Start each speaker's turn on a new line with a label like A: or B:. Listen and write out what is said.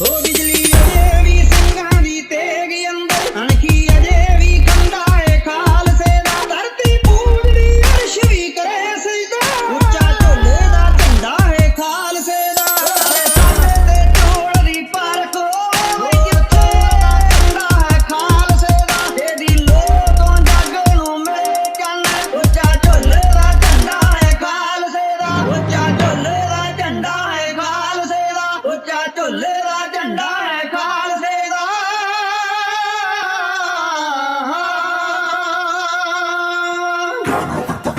A: ਉਹ ਬਿਜਲੀ ਅਜੇ ਵੀ ਸਿੰਘਾਂ ਦੀ ਤੇਗ ਅੰਦਰ। ਅਣਖੀ ਅਜੇ ਵੀ ਖੰਡਾ ਏ ਖਾਲਸੇ ਦਾ। ਧਰਤੀ ਪੂਜਦੀ ਅਰਸ਼ ਵੀ ਕਰੇ ਸਜਦਾ। ਉੱਚਾ ਢੋਲੇ ਦਾ ਝੰਡਾ ਏ ਖਾਲਸੇ ਦਾ। ਸਾਡੇ ਤੇ ਢੋਲ ਦੀ ਪਰਖੋ ਵੇ ਕਿੱਥੇ ਦਾ ਝੰਡਾ ਹੈ ਖਾਲਸੇ ਦਾ। ਇਹਦੀ ਲੋਹ ਤੋਂ ਜੱਗ ਨੂੰ ਮਿਲੇ ਚੰਨ ਉੱਚਾ ਢੋਲੇ ਦਾ ਝੰਡਾ ਹੈ ਖਾਲਸੇ ਦਾ। ਉੱਚਾ ਢੋਲੇ ਦਾ ਝੰਡਾ ਹੈ ਖਾਲਸੇ ਦਾ। ਉੱਚਾ ਢੋਲੇ かもっ